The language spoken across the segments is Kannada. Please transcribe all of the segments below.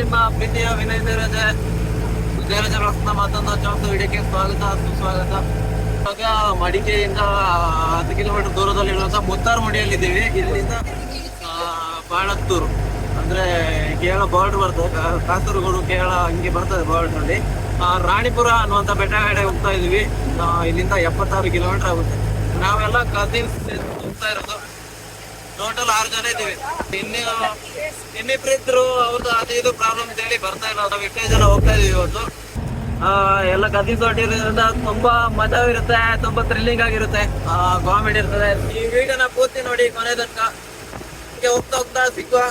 ನಿಮ್ಮ ಪ್ರೀತಿಯ ವಿನಯ್ ದೇವರಾಜ ವಿಜಯರಾಜ ಪ್ರಸ್ತುತ ಮತ್ತೊಂದು ಚೌಕ ವಿಡಿಯೋಕ್ಕೆ ಸ್ವಾಗತ ಸುಸ್ವಾಗತ. ಇವಾಗ ಮಡಿಕೆಯಿಂದ ಹತ್ತು ಕಿಲೋಮೀಟರ್ ಮುತ್ತಾರು ಮುತ್ತಾರ್ಮಡಿಯಲ್ಲಿದ್ದೀವಿ ಇಲ್ಲಿಂದ ಬಾಳತ್ತೂರು ಅಂದ್ರೆ ಕೇರಳ ಬಾರ್ಡರ್ ಬರ್ತದೆ. ಕಾಸರಗೋಡು ಕೇರಳ ಹಂಗೆ ಬರ್ತದೆ ಆ, ರಾಣಿಪುರ ಅನ್ನುವಂತ ಬೆಟ್ಟ ಕಡೆ ಹೋಗ್ತಾ ಇದೀವಿ ಇಲ್ಲಿಂದ ಎಪ್ಪತ್ತಾರು ಕಿಲೋಮೀಟರ್ ಆಗುತ್ತೆ. ನಾವೆಲ್ಲ ಕಸಿನ್ಸ್ ಹೋಗ್ತಾ ಇರೋದು ಟೋಟಲ್ ಆರು ಜನ ಇದ್ದೀವಿ. ಇನ್ನು ಇನ್ನಿಬ್ರು ಇದ್ರು ಅವ್ರದ್ದು ಅದು ಇದು ಪ್ರಾಬ್ಲಮ್ ಹೇಳಿ ಬರ್ತಾ ಇಲ್ಲ. ನಾವು ಎಷ್ಟೇ ಜನ ಹೋಗ್ತಾ ಇದೀವಿ ಇವತ್ತು. ಎಲ್ಲ ಕದಿ ತೊಟ್ಟಿರೋದ್ರಿಂದ ತುಂಬಾ ಮಜಾ ಇರುತ್ತೆ ತುಂಬಾ ಥ್ರಿಲ್ಲಿಂಗ್ ಆಗಿರುತ್ತೆ. ಕಾಮಿಡಿ ಇರ್ತದೆ. ಈ ವಿಡಿಯೋನ ಪೂರ್ತಿ ನೋಡಿ ಕೊನೆ ತನಕ. ಹೀಗೆ ಹೋಗ್ತಾ ಹೋಗ್ತಾ ಸಿಕ್ಕುವ.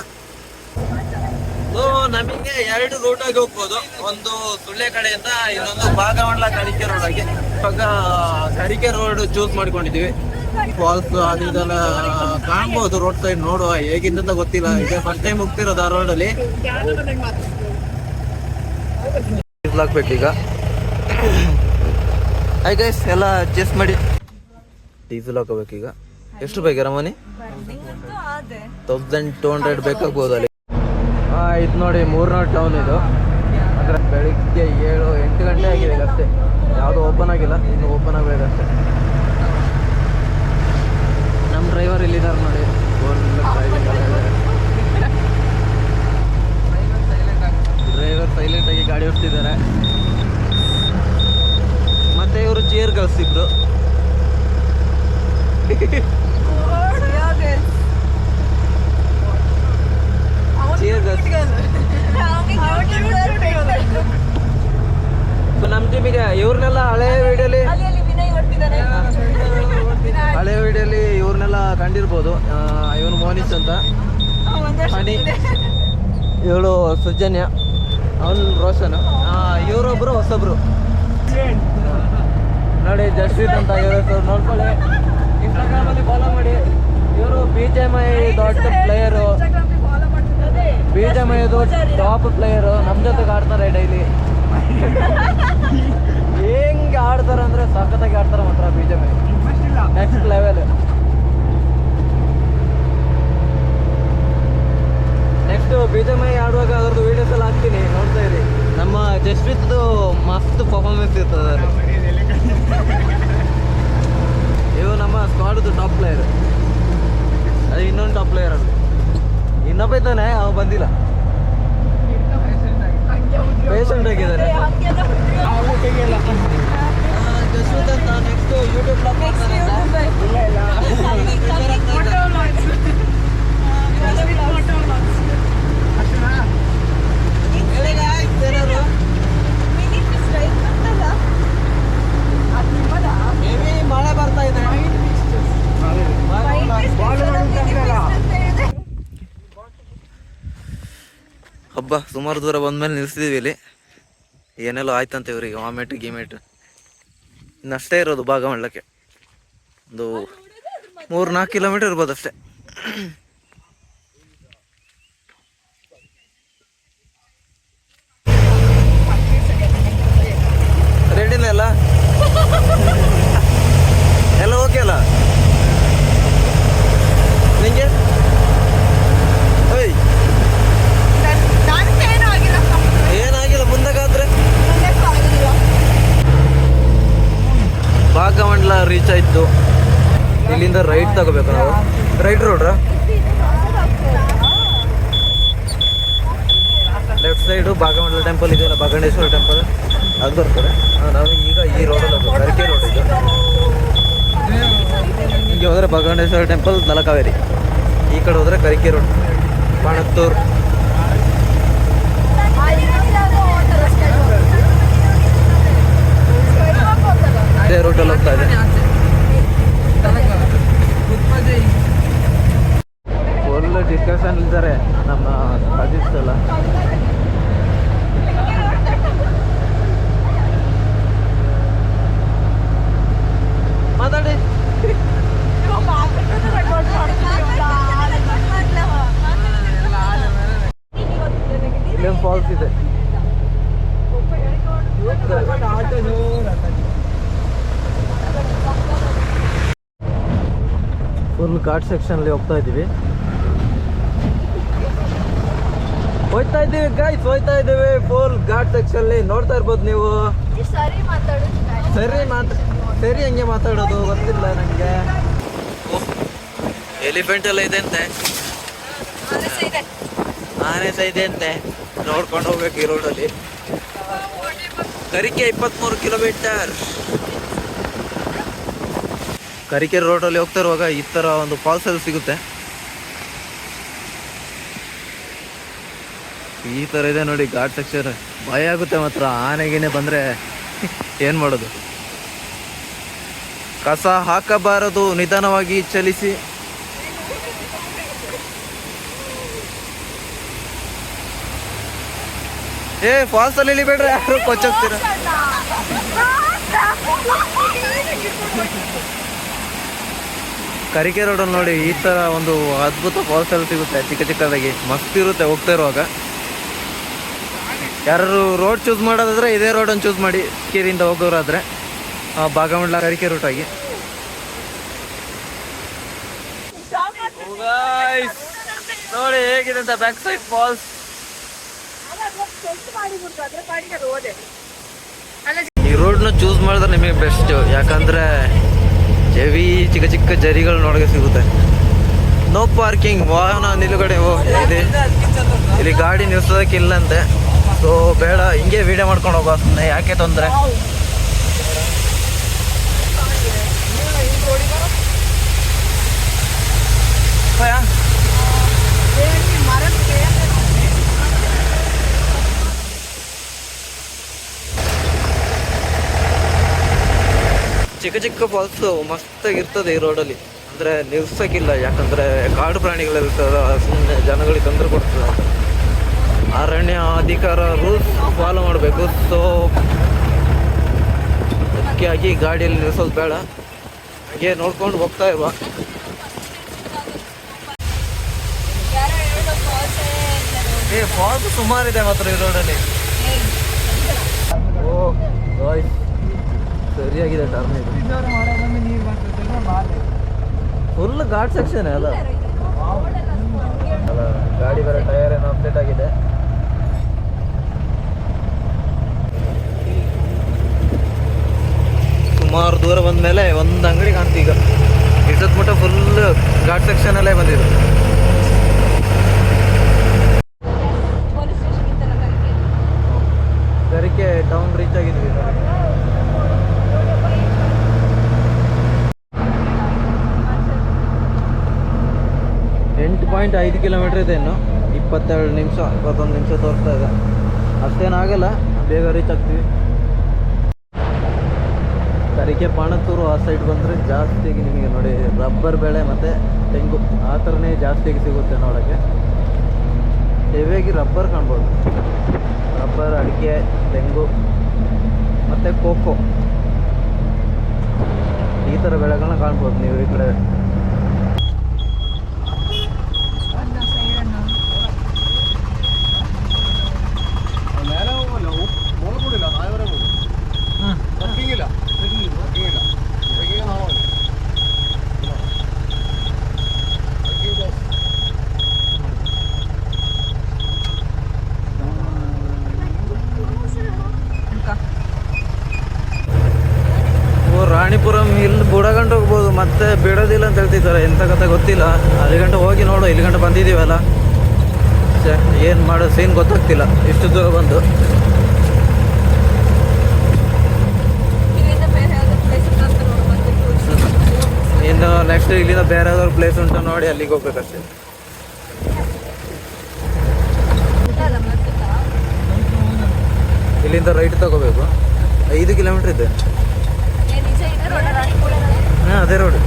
ಸೊ ನಮಗೆ ಎರಡು ರೂಟ್ ಆಗಿ ಹೋಗ್ಬೋದು. ಒಂದು ಸುಳ್ಳೆ ಕಡೆಯಿಂದ ಇನ್ನೊಂದು ಭಾಗವಣ್ಣ ಕರಿಕೆ ರೋಡ್ ಆಗಿ. ಇವಾಗ ಕರಿಕೆ ರೋಡ್ ಚೂಸ್ ಮಾಡ್ಕೊಂಡಿದೀವಿ ಫಾಲ್ಸ್ ಅದು ಇದೆಲ್ಲ ಕಾಣ್ಬೋದು ರೋಡ್ ಸೈಡ್ ನೋಡುವ, ಹೇಗಿಂದ ಗೊತ್ತಿಲ್ಲ. ಈಗ ಫಸ್ಟ್ ಟೈಮ್ ರೋಡ್ ಅಲ್ಲಿ ಹಾಕ್ಬೇಕೀಗ ಹಾಯ್ ಗೈಸ್ ಎಲ್ಲ ಅಡ್ಜಸ್ಟ್ ಮಾಡಿ. ಡೀಸೆಲ್ ಹಾಕೋಬೇಕೀಗ ಎಷ್ಟು ಬೇಕಾರ ಮನಿ ತೌಸಂಡ್ ಟೂ ಹಂಡ್ರೆಡ್ ಬೇಕಾಗ್ಬೋದು ಅಲ್ಲಿ. ಇದು ನೋಡಿ, ಮೂರ್ನಾಡು ಟೌನ್ ಇದು. ಅಂದ್ರೆ ಬೆಳಿಗ್ಗೆ ಏಳು ಎಂಟು ಗಂಟೆ ಆಗಿದೆ ಈಗ ಅಷ್ಟೇ. ಯಾವುದು ಓಪನ್ ಆಗಿಲ್ಲ, ಇನ್ನು ಓಪನ್ ಆಗಬೇಕಷ್ಟೇ. ನಮ್ಮ ಡ್ರೈವರ್ ಇಲ್ಲಿದ್ದಾರೆ ನೋಡಿ. ಡ್ರೈವರ್ ಸೈಲೆಂಟ್ ಆಗಿ ಗಾಡಿ ಓಡಿಸ್ತಿದ್ದಾರೆ. ಮತ್ತೆ ಇವರು ಚೇರ್ ಕಳಿಸಿಬ್ರು ಚೇರ್ ನಮ್ಮ ಟೀಮಿಗೆ ಇವ್ರನ್ನೆಲ್ಲ ಹಳೆ ವಿಡಿಯೋಲಿ ಹಳೆ ವಿಡಿಯೋಲಿ ಇವ್ರನ್ನೆಲ್ಲ ಕಂಡಿರ್ಬೋದು ಇವನು ಮೋನಿಸ್ ಅಂತ. ಇವಳು ಸುಜನ್ಯ. ಅವನು ರೋಷನ್. ಇವರೊಬ್ರು ಹೊಸೊಬ್ರು. ನೋಡಿ ಜಸ್ವಿತ್ ಅಂತ ಇವರು ನೋಡ್ಕೊಳ್ಳಿ. ಇನ್ಸ್ಟಾಗ್ರಾಮ್ ಅಲ್ಲಿ ಫಾಲೋ ಮಾಡಿ. ಇವರು ಬಿ ಜೆ ಐ ದೊಡ್ಡ player B J I top player ನಮ್ಮ ಜೊತೆಗೆ ಆಡ್ತಾರೆ ಡೈಲಿ ಹೆಂಗೆ ಆಡ್ತಾರೆ ಅಂದ್ರೆ ಸಖತ್ತಾಗಿ ಆಡ್ತಾರೆ ಮಾತ್ರ B J my next level next B J M I ಆಡುವಾಗ ಅದ್ರದ್ದು ವೀಡಿಯೋಸ್ ಎಲ್ಲ ಹಾಕ್ತೀನಿ ನೋಡ್ತಾ ಇರಿ. ನಮ್ಮ ಜಸ್ವಿತ್ದು ಮಸ್ತ್ ಪರ್ಫಾರ್ಮೆನ್ಸ್ ಇರ್ತದೆ. ಇವು ನಮ್ಮ ಸ್ಕ್ವಾಡ್ದು ಟಾಪ್ ಪ್ಲೇಯರ್ ಅದು ಇನ್ನೊಂದು ಟಾಪ್ ಪ್ಲೇಯರ್ ಅದು. ಇನ್ನೊಬ್ಬ ಇದ್ದಾನೆ ಅವ ಬಂದಿಲ್ಲ. ಪೇಷಂಟ್ ಆಗಿದ್ದಾನೆ. ಜಸ್ವಿತ್ ಅಂತ ನೆಕ್ಸ್ಟ್ ಯೂಟ್ಯೂಬ್ ಮೇಬಿ ಮಳೆ ಬರ್ತಾ ಇದೆ ಹಬ್ಬ ಸುಮಾರು ದೂರ ಬಂದ್ಮೇಲೆ ನಿಲ್ಸಿದೀವಿ ಇಲ್ಲಿ. ಏನೆಲ್ಲ ಆಯ್ತಂತೆ ಇವ್ರಿಗೆ, ವಾಮೆಟ್, ಗಿಮೆಟ್. ಇನ್ನಷ್ಟೇ ಇರೋದು ಭಾಗಮಂಡಲಕ್ಕೆ ಒಂದು ಮೂರು ನಾಲ್ಕು ಕಿಲೋಮೀಟರ್ ಇರ್ಬೋದು ಅಷ್ಟೇ. ರೆಡಿನ ಎಲ್ಲ ಎಲ್ಲ ಓಕೆ ಅಲ್ಲ ನಿಂಗೆ ಓಯ್ ಏನಾಗಿಲ್ಲ ಮುಂದಕ್ಕಾದ್ರೆ ಭಾಗಮಂಡಲ ರೀಚ್ ಆಯ್ತು ಇಲ್ಲಿಂದ ರೈಟ್ ತಗೋಬೇಕು ನಾವು ರೈಟ್ ರೋಡ್ರ ಲೆಫ್ಟ್ ಸೈಡು ಭಾಗಮಂಡಲ ಟೆಂಪಲ್ ಇದೆಯಲ್ಲ ಬಗಣೇಶ್ವರ ಟೆಂಪಲ್ ಅದು ಬರ್ತಾರೆ ನಾವು ಈಗ ಈ ರೋಡಲ್ಲಿ ಹೋಗ್ತೀವಿ ಅರಕೆ ರೋಡ್ ಇದು. ಹೀಗೆ ಹೋದರೆ ಬಗಣೇಶ್ವರ ಟೆಂಪಲ್ ತಲಕಾವೇರಿ ಈ ಕಡೆ ಹೋದರೆ ಕರಿಕೆ ರೋಡ್ ಬಾಣತ್ತೂರು. ಅದೇ ರೋಡಲ್ಲಿ ಹೋಗ್ತಾ ಇದೆ ಫುಲ್ ಡಿಸ್ಕಷನ್ ಇದ್ದಾರೆ ನಮ್ಮ ಎಲ್ಲ ಮಾತಾಡಿ. ಫಾಲ್ಸ್ ಇದೆ. ಫುಲ್ ಘಾಟ್ ಸೆಕ್ಷನ್ಲಿ ಹೋಗ್ತಾ ಇದ್ದೀವಿ ಹೋಯ್ತಾ ಇದ್ದೀವಿ ಗಾಯ್ಸ್ ಹೋಯ್ತಾ ಇದ್ದೀವಿ. ಫುಲ್ ಘಾಟ್ ಸೆಕ್ಷನ್ ಅಲ್ಲಿ ನೋಡ್ತಾ ಇರ್ಬೋದು ನೀವು. ಸರಿ ಮಾತಾಡೋದು ಸರಿ ಹಂಗೆ ಮಾತಾಡೋದು ಗೊತ್ತಿಲ್ಲ ನನಗೆ ಎಲಿಫೆಂಟ್ ಎಲ್ಲ ಇದೆ ಅಂತೆ. ಇದೆ. ಆನೆ ಸಹ ಇದೆ ಅಂತೆ. ನೋಡ್ಕೊಂಡು ಹೋಗ್ಬೇಕು ಈ ರೋಡಲ್ಲಿ ಕರಿಕೆ ಇಪ್ಪತ್ತ್ಮೂರು ಕಿಲೋಮೀಟರ್ ಕರಿಕೆ ರೋಡಲ್ಲಿ ಹೋಗ್ತಾ ಇರುವಾಗ ಈ ಥರ ಒಂದು ಫಾಲ್ಸ್ ಅಲ್ಲಿ ಸಿಗುತ್ತೆ. ಈ ಥರ ಇದೆ ನೋಡಿ ಘಾಟ್ ಸೆಕ್ಷನ್ ಭಯ ಆಗುತ್ತೆ ಮಾತ್ರ. ಆನೆಗೇನೆ ಬಂದರೆ ಏನು ಮಾಡೋದು? ಕಸ ಹಾಕಬಾರದು, ನಿಧಾನವಾಗಿ ಚಲಿಸಿ. ಏ ಫಾಲ್ಸ್ ಅಲ್ಲಿ ಇಳಿಬೇಡ್ರೆ, ಯಾರು ಕೊಚ್ಚೋಗ್ತೀರ ಕರಿಕೆ ರೋಡಲ್ಲಿ ನೋಡಿ, ಈ ಥರ ಒಂದು ಅದ್ಭುತ ಫಾಲ್ಸ್ ಅಲ್ಲಿ ಸಿಗುತ್ತೆ ಚಿಕ್ಕ ಚಿಕ್ಕದಾಗಿ. ಮಸ್ತ್ ಇರುತ್ತೆ ಹೋಗ್ತಾ ಇರುವಾಗ. ಯಾರು ರೋಡ್ ಚೂಸ್ ಮಾಡೋದಾದ್ರೆ, ಇದೇ ರೋಡನ್ನು ಚೂಸ್ ಮಾಡಿ, ಕೇರಿಯಿಂದ ಹೋಗೋರಾದ್ರೆ. ಭಾಗಮಂಡಲ ಅರಿಕೆ ರೂಟ್ ಆಗಿ. ನೋಡಿ ಹೇಗಿದೆ ಅಂತ ಬ್ಯಾಕ್ ಸೈಡ್ ಫಾಲ್ಸ್ ಈ ರೋಡ್ನ ಚೂಸ್ ಮಾಡಿದ್ರೆ ನಿಮಗೆ ಬೆಸ್ಟ್ ಯಾಕಂದ್ರೆ ಹೆವಿ ಚಿಕ್ಕ ಚಿಕ್ಕ ಜರಿಗಳು ನೋಡಕ್ಕೆ ಸಿಗುತ್ತೆ. ನೋ ಪಾರ್ಕಿಂಗ್ ವಾಹನ ನಿಲುಗಡೆ. ಇದೆ. ಇಲ್ಲಿ ಗಾಡಿ ನಿಲ್ಸೋದಕ್ಕಿಲ್ಲಂತೆ ಸೊ ಬೇಡ, ಹಿಂಗೆ ವಿಡಿಯೋ ಮಾಡ್ಕೊಂಡು ಹೋಗೋ ಯಾಕೆ ತೊಂದರೆ? ಚಿಕ್ಕ ಚಿಕ್ಕ ಫಾಲ್ಸ್ ಮಸ್ತಾಗಿರ್ತದೆ ಈ ರೋಡಲ್ಲಿ ಅಂದ್ರೆ ನಿಲ್ಸಕ್ಕಿಲ್ಲ, ಯಾಕಂದ್ರೆ ಕಾಡು ಪ್ರಾಣಿಗಳಿರ್ತದ ಸುಮ್ಮನೆ ಜನಗಳಿಗೆ ತೊಂದರೆ ಕೊಡ್ತದೆ. ಅರಣ್ಯ ಅಧಿಕಾರ ರೂಲ್ಸ್ ಫಾಲೋ ಮಾಡಬೇಕು. ಸೊ ಆಗಿ ಗಾಡಿಯಲ್ಲಿ ನಿಲ್ಸೋದು ಬೇಡ. ಹಾಗೆ ನೋಡ್ಕೊಂಡು ಹೋಗ್ತಾ ಇರುವ ಯಾರೋ ಹೇಳೋ ಕಾಸೆ ಏ ಫಾಲ್ಸ್ ಸುಮಾರಿದೆ ಮಾತ್ರ ಈ ರೋಡಲ್ಲಿ ಓ ಗಾಯ್ಸ್ ಸರಿಯಾಗಿದೆ ಟರ್ನ್ ಇದು. ಫುಲ್ ಘಾಟ್ ಸೆಕ್ಷನ್ ಅಲ್ಲ? ಅಲ್ಲ, ಗಾಡಿ ಬೇರೆ ಟೈರ್ ಏನೋ ಅಪ್ಡೇಟ್ ಆಗಿದೆ. ಸುಮಾರು ದೂರ ಬಂದ ಮೇಲೆ ಒಂದು ಅಂಗಡಿ ಕಾಣ್ತೀಗ ಈಗ. ಇಷ್ಟೊತ್ತು ಮಟ್ಟ ಫುಲ್ ಘಾಟ್ ಸೆಕ್ಷನ್ ಅಲ್ಲೇ ಬಂದಿದೆ ಪೊಲೀಸ್ ಸ್ಟೇಷನ್ ಇತ್ತಲ್ಲ ಕರಿಕೆ ಗರಿಕೆ ಟೌನ್ ರೀಚ್ ಆಗಿದ್ವಿ ಎಂಟು ಪಾಯಿಂಟ್ ಐದು ಕಿಲೋಮೀಟ್ರ್ ಇದೆ ಇನ್ನು. ಇಪ್ಪತ್ತೆರಡು ನಿಮಿಷ, ಇಪ್ಪತ್ತೊಂದು ನಿಮಿಷ ತೋರಿಸ್ತಾ ಇದೆ. ಅಷ್ಟೇನಾಗಲ್ಲ ಬೇಗ ರೀಚ್ ಆಗ್ತೀವಿ. ಕರಿಕೆ ಪಾಣತ್ತೂರು ಆ ಸೈಡ್ ಬಂದರೆ ಜಾಸ್ತಿಯಾಗಿ ನಿಮಗೆ ನೋಡಿ ರಬ್ಬರ್ ಬೆಳೆ ಮತ್ತು ತೆಂಗು, ಆ ಥರನೇ ಜಾಸ್ತಿಯಾಗಿ ಸಿಗುತ್ತೆ ನೋಡೋಕ್ಕೆ. ಹೆವಿಯಾಗಿ ರಬ್ಬರ್ ಕಾಣ್ಬೋದು. ರಬ್ಬರ್ ಅಡಿಕೆ ತೆಂಗು ಮತ್ತು ಕೋಕೋ. ಈ ಥರ ಬೆಳೆಗಳನ್ನ ಕಾಣ್ಬೋದು ನೀವು ಈ ಕಡೆ ಓ ರಾಣಿಪುರಂ ಇಲ್ಲಿ ಬುಡಗಂಟು ಹೋಗ್ಬೋದು ಮತ್ತೆ ಬಿಡೋದಿಲ್ಲ ಅಂತ ಹೇಳ್ತಿದ್ದಾರೆ. ಎಂತ ಕಥೆ ಗೊತ್ತಿಲ್ಲ. ಅಲ್ಲಿ ಗಂಟೆ ಹೋಗಿ ನೋಡು ಇಲ್ಲಿ ಗಂಟೆ ಬಂದಿದ್ದೀವಲ್ಲ. ಏನು ಮಾಡೋ ಸೀನ್ ಗೊತ್ತಾಗ್ತಿಲ್ಲ. ಇಷ್ಟು ದೂರ ಬಂದು. ಇನ್ನು ನೆಕ್ಸ್ಟ್ ಇಲ್ಲಿಂದ ಬೇರೆ ಯಾವ್ದಾದ್ರು ಪ್ಲೇಸ್ ಉಂಟು ನೋಡಿ ಅಲ್ಲಿಗೆ ಹೋಗ್ಬೇಕಷ್ಟೇ ಇಲ್ಲಿಂದ ರೈಟ್ ತಗೋಬೇಕು. ಐದು ಕಿಲೋಮೀಟ್ರ್ ಇದೆ. ಹಾಂ, ಅದೇ ರೋಡ್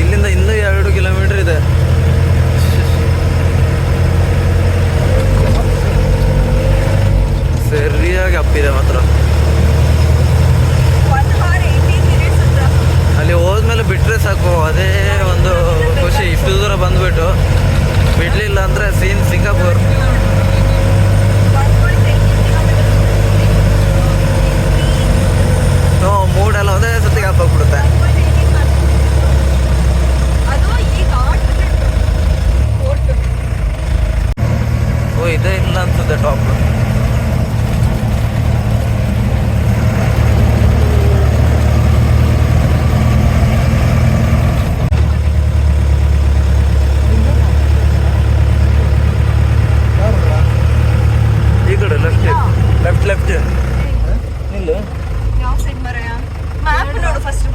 ಇಲ್ಲಿಂದ ಇನ್ನೂ ಎರಡು ಕಿಲೋಮೀಟರ್ ಇದೆ. ಸರಿಯಾಗಿ ಅಪ್ಪಿದೆ ಮಾತ್ರ. ಅಲ್ಲಿ ಹೋದ್ಮೇಲೆ ಬಿಟ್ಟರೆ ಸಾಕು, ಅದೇ ಒಂದು ಖುಷಿ. ಇಷ್ಟು ದೂರ ಬಂದ್ಬಿಟ್ಟು ಬಿಡ್ಲಿಲ್ಲ ಅಂದರೆ ಸೀನ್ ಸಿಂಗಾಪುರ್ ಮೂಡೆಲ್ಲ ಒಂದೇ ಸತಿಗೆ ಹಾಕೋಗ್ಬಿಡುತ್ತೆ ಓ ಇದೇ ಇಲ್ಲ ಅನ್ಸುತ್ತೆ ಟಾಪ್ ಈ ಕಡೆ ಲೆಫ್ಟ್ ಲೆಫ್ಟ್ ಲೆಫ್ಟ್ ನಿಲ್ಲು. ಯಾವ ಮ್ಯಾಪ್ ನೋಡು ಫಸ್ಟ್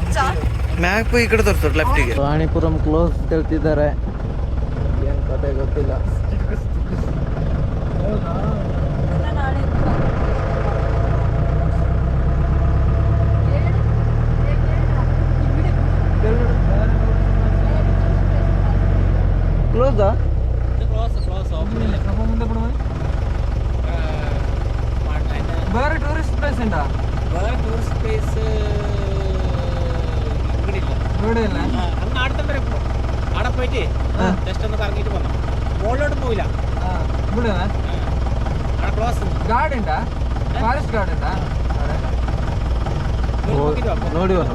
ಈ ಕಡೆ ತೋರಿಸ್ತಾರೆ ಲೆಫ್ಟಿಗೆ ರಾಣಿಪುರಂ ಕ್ಲೋಸ್ ಕೇಳ್ತಿದ್ದಾರೆ ಏನು ಕತೆ ಗೊತ್ತಿಲ್ಲ. ಕ್ಲೋಸಾ ಬೇರೆ ಟೂರಿಸ್ಟ್ ಪ್ಲೇಸ್ ಉಂಟಾ ഉണ്ടോ ടൂറിസ്റ്റ് പ്ലേസ് ഇവിടെ ഇല്ല ഇവിടെ ഇല്ല അങ്ങ് അടുത്തം വരെ പോകും അവിടെ പോയിട്ട് ജസ്റ്റ് ഒന്ന് കറങ്ങിയിട്ട് വന്നു മുകളിലോട്ട് പോയില്ല. ഇവിടെ ആ, അവിടെ ക്ലോസ് ഗാർഡ് ഉണ്ടാ? ഫോറസ്റ്റ് ഗാർഡ് ഉണ്ടാ? നോടി വാ.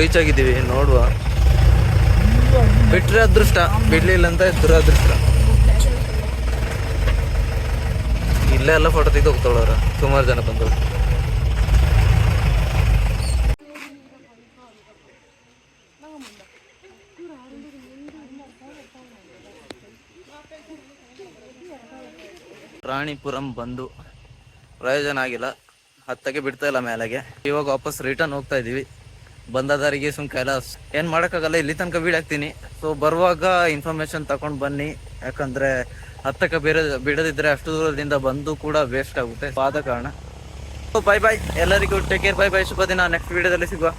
ರೀಚ್ ಆಗಿದ್ದೀವಿ, ನೋಡುವ. ಬಿಟ್ರೆ ಅದೃಷ್ಟ, ಬಿಡ್ಲಿಲ್ಲ ಅಂತ ದುರದೃಷ್ಟ. ಇಲ್ಲೇ ಎಲ್ಲ ಫೋಟೋ ತೆಗೆದು ಹೋಗ್ತಾಳವ್ರ ಸುಮಾರು ಜನ ಬಂದವರು ರಾಣಿಪುರಂ ಬಂದು. ಪ್ರಯೋಜನ ಆಗಿಲ್ಲ. ಹತ್ತಕ್ಕೆ ಬಿಡ್ತಾ ಇಲ್ಲ ಮೇಲೆಗೆ. ಇವಾಗ ವಾಪಸ್ ರಿಟರ್ನ್ ಹೋಗ್ತಾ ಇದೀವಿ ಬಂದ ದಾರಿಗೆ ಸುಮ್ ಕೈಲಾಸ್. ಏನ್ ಮಾಡಕ್ಕಾಗಲ್ಲ, ಇಲ್ಲಿ ತನಕ ಬೀಳಾಕ್ತೀನಿ ಸೊ ಬರುವಾಗ ಇನ್ಫಾರ್ಮೇಶನ್ ತಕೊಂಡ್ ಬನ್ನಿ. ಯಾಕಂದ್ರೆ ಹತ್ತಕ್ಕೆ ಬೇರೆ ಬಿಡದಿದ್ರೆ ಅಷ್ಟು ದೂರದಿಂದ ಬಂದು ಕೂಡ ವೇಸ್ಟ್ ಆಗುತ್ತೆ. ಸೊ ಆದ ಕಾರಣ. ಬೈ ಬೈ ಎಲ್ಲರಿಗೂ ಟೇಕ್ ಕೇರ್ ಬೈ ಬೈ ಶುಭ ದಿನ. ನೆಕ್ಸ್ಟ್ ವಿಡಿಯೋದಲ್ಲಿ ಸಿಗುವ.